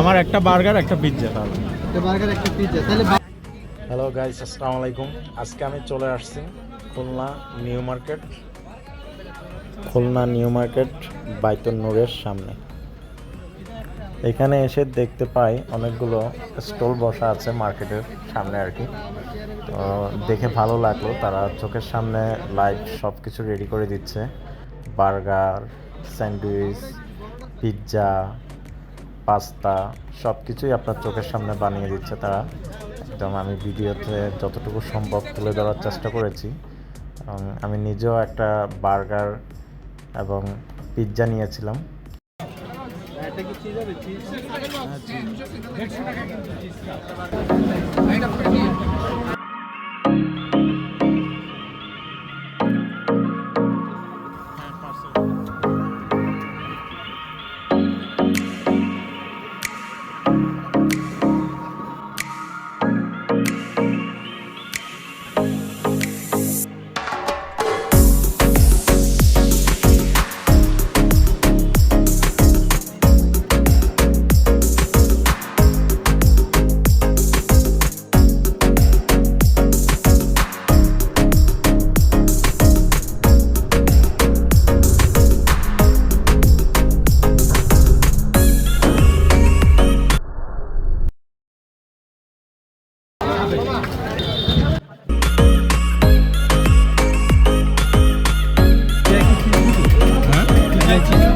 আমার একটা বার্গার একটা পিৎজা বার্গার একটা পিজ্জা তাহলে হ্যালো গাইস আসসালামু আলাইকুম। আজকে আমি চলে আসছি Khulna new market. Khulna new market বাইতুল নূরের সামনে। এখানে এসে দেখতে পাই অনেকগুলো স্টল বসা আছে মার্কেটের সামনে আর কি। তো দেখে ভালো লাগল তারা চোখের সামনে লাইট সব কিছু রেডি করে দিচ্ছে। বার্গার স্যান্ডউইচ পিৎজা পাস্তা সব কিছুই আপনার চোখের সামনে বানিয়ে দিচ্ছে তারা। একদম আমি ভিডিওতে যতটুকু সম্ভব তুলে ধরার চেষ্টা করেছি। আমি নিজেও একটা বার্গার এবং পিৎজা নিয়েছিলাম। এটা কি চিজ হবে? চিজ। ভালো